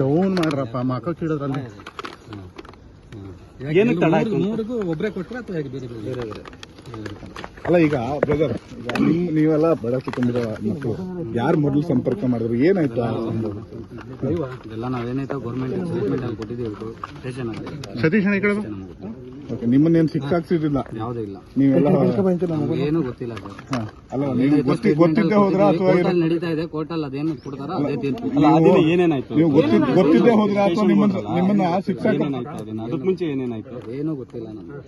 Down ಮಾಡ್ರಪ್ಪ ಮಕ್ಕ ಕೀಳೋದ್ರಲ್ಲಿ ಒಬ್ಬರೇ ಕೊಟ್ಟರೆ ಅಥವಾ ಬೇರೆ ಬೇರೆ ಬೇರೆ ಅಲ್ಲ ಈಗ ಬ್ರದರ್ ನೀವೆಲ್ಲ ಬಡ ಕುಟುಂಬದ ಮಕ್ಕಳು ಯಾರು ಮೊದಲು ಸಂಪರ್ಕ ಮಾಡಿದ್ರು ಏನಾಯ್ತು? ಇದೆಲ್ಲ ನಾವೇನೈತೆ ಗೌರ್ಮೆಂಟ್ ಸ್ಟೇಟ್ಮೆಂಟ್ ಅಲ್ಲಿ ಕೊಟ್ಟಿದ್ದೀವಿ ಸ್ಟೇಷನ್ ಸತೀಶ್ ಅಣ್ಣ. ಓಕೆ ನಿಮ್ಮನ್ನೇನು ಸಿಕ್ಕಾಕ್ಸಿರ್ಲಿಲ್ಲ ಯಾವುದೂ ಇಲ್ಲ. ನೀವೆಲ್ಲ ಏನು ಗೊತ್ತಿಲ್ಲ ಸರ್. ಹಾ. ಅಲ್ಲ ನೀವು ಗೊತ್ತಿ ಗೊತ್ತಿದ್ದೇ ಹೋದ್ರ ಅಥವಾ ಕೋರ್ಟಲ್ಲಿ ನಡೀತಾ ಇದೆ ಕೋರ್ಟಲ್ಲಿ ಅದೇನು ಕೊಡ್ತಾರೋ ಅದೇ ತೀರ್ಪು. ಏನೇನಾಯ್ತು? ನೀವು ಗೊತ್ತಿದ್ ಗೊತ್ತಿದ್ದೇ ಹೋದ್ರ ಅಥವಾ ನಿಮ್ಮನ್ನ ನಿಮ್ಮನ್ನ ಶಿಕ್ಷಕ ಅದಕ್ಕೆ ಮುಂಚೆ ಏನೇನಾಯ್ತು? ಏನೂ ಗೊತ್ತಿಲ್ಲ ನಮ್ಗೆ.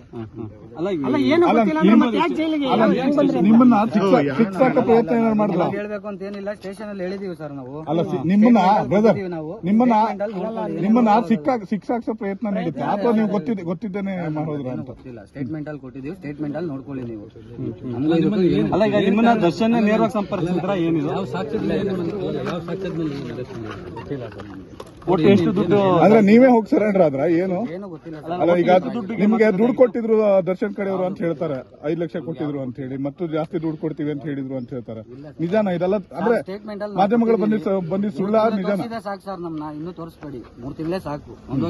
ಅಲ್ಲ ಈಗ ಅಲ್ಲ ನಿಮ್ಮನ್ನ ಶಿಕ್ಷ- ಶಿಕ್ಷಕ ಪ್ರಯತ್ನ ಏನಾದ್ರು ಮಾಡಿದ್ರ ಹೇಳ್ಬೇಕು ಅಂತ ಏನಿಲ್ಲ ಸ್ಟೇಷನ್ ಅಲ್ಲಿ ಹೇಳಿದೀವಿ ಸರ್ ನಾವು. ಅಲ್ಲ ಸಿ- ನಿಮ್ಮನ್ನ ಬ್ರದರ್ ನಾವು. ನಿಮ್ಮನ್ನ ನಿಮ್ಮನ್ನ ಶಿಕ್ಷಾ ಶಿಕ್ಷಾಕ್ಸ ಪ್ರಯತ್ನ ನಡೀತಾ ಅಥವಾ ನೀವು ಗೊತ್ತಿದ್ದೆ ಗೊತ್ತಿದ್ದೇನೆ ಮಾಡೋದ್ರ ಅಂತ. ಗೊತ್ತಿಲ್ಲ. ಸ್ಟೇಟ್ಮೆಂಟ್ ಅಲ್ಲಿ ಕೊಟ್ಟಿದ್ದೀವಿ. ಸ್ಟೇಟ್ಮೆಂಟ್ ಅಲ್ಲಿ ನೋಡ್ಕೊಳ್ಳಿ ನೀವು. ಅಲ್ಲ ಈಗ ನಿಮ್ಮನ್ನ ದರ್ಶನ ನೇರವಾಗಿ ಸಂಪರ್ಕಿಸಿದ್ರ ಏನಿಲ್ಲ ಯಾವ ಸಾಕ್ಷ್ಯದ ಮೇಲೆ ಯಾವ ಸಾಕ್ಷ್ಯದ ಮೇಲೆ ಗೊತ್ತಿಲ್ಲ ಸರ್ ಒಟ್ಟು ಎಷ್ಟು ದುಡ್ಡು ಅಂದ್ರೆ ನೀವೇ ಹೋಗಿ ಸರೆಂಡರ್ ಆದ್ರ? ಏನು? ಏನೂ ಗೊತ್ತಿಲ್ಲ ಸರ್. ಅಲ್ಲ ಈಗ ನಿಮ್ಗೆ ದುಡ್ಡು ಕೊಟ್ಟಿದ್ರು ಆ, ದರ್ಶನ್ ಕಡೆಯವರು ಅಂತ ಹೇಳ್ತಾರೆ. ಐದ್ ಲಕ್ಷ ಕೊಟ್ಟಿದ್ರು ಅಂತ ಹೇಳಿ ಮತ್ತು ಜಾಸ್ತಿ ದುಡ್ಡು ಕೊಡ್ತೀವಿ ಅಂತ ಹೇಳಿದ್ರು ಅಂತ ಹೇಳ್ತಾರೆ. ನಿಜಾನ ಇದೆಲ್ಲ? ಅಂದ್ರೆ ಸ್ಟೇಟ್ಮೆಂಟ್ ಅಲ್ಲಿ ಮಾಧ್ಯಮಗಳು ಬಂದಿ ಬಂದಿ ಸುಳ್ಳ ನಿಜಾನ? ತೋರಿಸಿದೆ ಸಾಕು ಸರ್ ನಮ್ನ. ಇನ್ನೂ ತೋರಿಸ್ಬೇಡಿ. ಮೂರ್ ತಿಂಗಳೇ ಸಾಕು. ಒಂದು